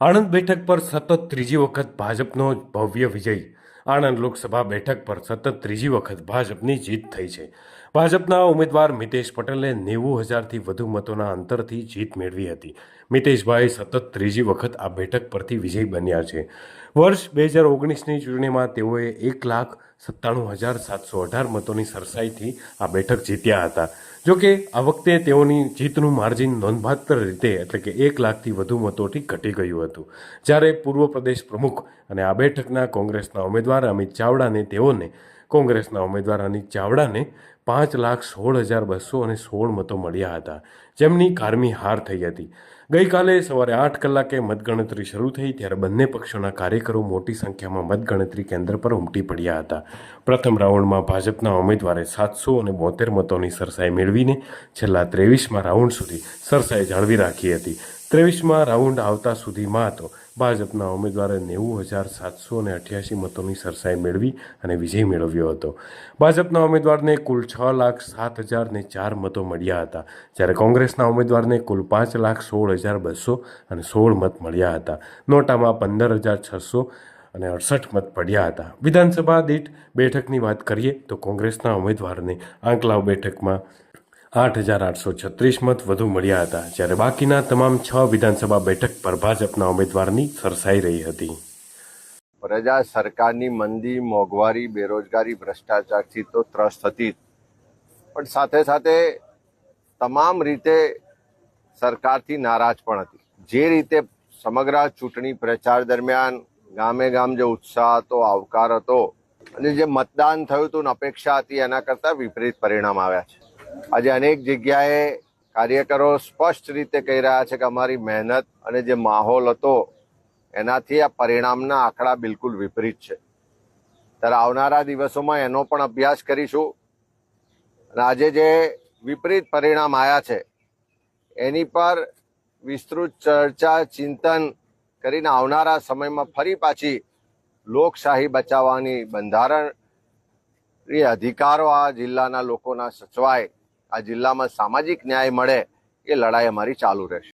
આણંદ બેઠક પર સતત ત્રીજી વખત ભાજપનો ભવ્ય વિજય. આણંદ લોકસભા બેઠક પર સતત ત્રીજી વખત ભાજપની જીત થઈ છે. ભાજપના ઉમેદવાર મિતેશ પટેલે નેવું હજારથી વધુ મતોના અંતરથી જીત મેળવી હતી. મિતેશભાઈ સતત ત્રીજી વખત આ બેઠક પરથી વિજય બન્યા છે. વર્ષ બે હજાર ઓગણીસની ચૂંટણીમાં તેઓએ એક લાખ સત્તાણું હજાર સાતસો અઢાર મતોની સરસાઈથી આ બેઠક જીત્યા હતા. જોકે આ વખતે તેઓની જીતનું માર્જિન નોંધપાત્ર રીતે એટલે કે એક લાખથી વધુ મતોથી ઘટી ગયું હતું. જ્યારે પૂર્વ પ્રદેશ પ્રમુખ અને આ બેઠકના કોંગ્રેસના ઉમેદવાર અમિત ચાવડાને તેઓને કોંગ્રેસના ઉમેદવાર અનિત ચાવડાને પાંચ લાખ સોળ હજાર બસો અને સોળ મતો મળ્યા હતા. જેમની કારમી હાર થઈ હતી. ગઈકાલે સવારે આઠ કલાકે મતગણતરી શરૂ થઈ ત્યારે બંને પક્ષોના કાર્યકરો મોટી સંખ્યામાં મતગણતરી કેન્દ્ર પર ઉમટી પડ્યા હતા. પ્રથમ રાઉન્ડમાં ભાજપના ઉમેદવારે સાતસો અને બોતેર મતોની સરસાઈ મેળવીને છેલ્લા ત્રેવીસમાં રાઉન્ડ સુધી સરસાઈ જાળવી રાખી હતી. ત્રેવીસમાં રાઉન્ડ આવતા સુધીમાં તો ભાજપના ઉમેદવારે નેવું હજાર સાતસો અને અઠ્યાસી મતોની સરસાઈ મેળવી અને વિજય મેળવ્યો હતો. ભાજપના ઉમેદવારને કુલ છ લાખ સાત હજાર ને ચાર મતો મળ્યા હતા. જ્યારે કોંગ્રેસના ઉમેદવારને કુલ પાંચ લાખ સોળ હજાર બસો અને સોળ મત મળ્યા હતા. નોટામાં પંદર હજાર છસો અને અડસઠ મત પડ્યા હતા. વિધાનસભા દીઠ બેઠકની વાત કરીએ તો કોંગ્રેસના ઉમેદવારને આંકલાવ બેઠકમાં આઠ હજાર આઠસો છત્રીસ મત વધુ મળ્યા હતા. જ્યારે બાકીના તમામ છ વિધાનસભા બેઠક પર ભાજપના ઉમેદવારની સરસાઈ રહી હતી. પ્રજા સરકારની મંદી, મોંઘવારી, બેરોજગારી, ભ્રષ્ટાચારથી તો ત્રસ્ત હતી. પણ સાથે સાથે તમામ રીતે સરકારથી નારાજ પણ હતી. જે રીતે સમગ્ર ચૂંટણી પ્રચાર દરમિયાન ગામે ગામ જે ઉત્સાહ હતો, આવકાર હતો અને જે મતદાન થયું હતું અપેક્ષા હતી, એના કરતાં વિપરીત પરિણામ આવ્યા છે. આજે અનેક જગ્યાએ કાર્યકરો સ્પષ્ટ રીતે કહી રહ્યા છે કે અમારી મહેનત અને જે માહોલ હતો, એનાથી આ પરિણામના આંકડા બિલકુલ વિપરીત છે. ત્યારે આવનારા દિવસોમાં એનો પણ અભ્યાસ કરીશું. અને આજે જે વિપરીત પરિણામ આવ્યા છે, એની પર વિસ્તૃત ચર્ચા, ચિંતન કરીને આવનારા સમયમાં ફરી પાછી લોકશાહી બચાવવાની બંધારણ એ અધિકારો આ જિલ્લાના લોકોના સચવાય. આ જિલ્લામાં સામાજિક ન્યાય મળે એ લડાઈ અમારી ચાલુ રહેશે.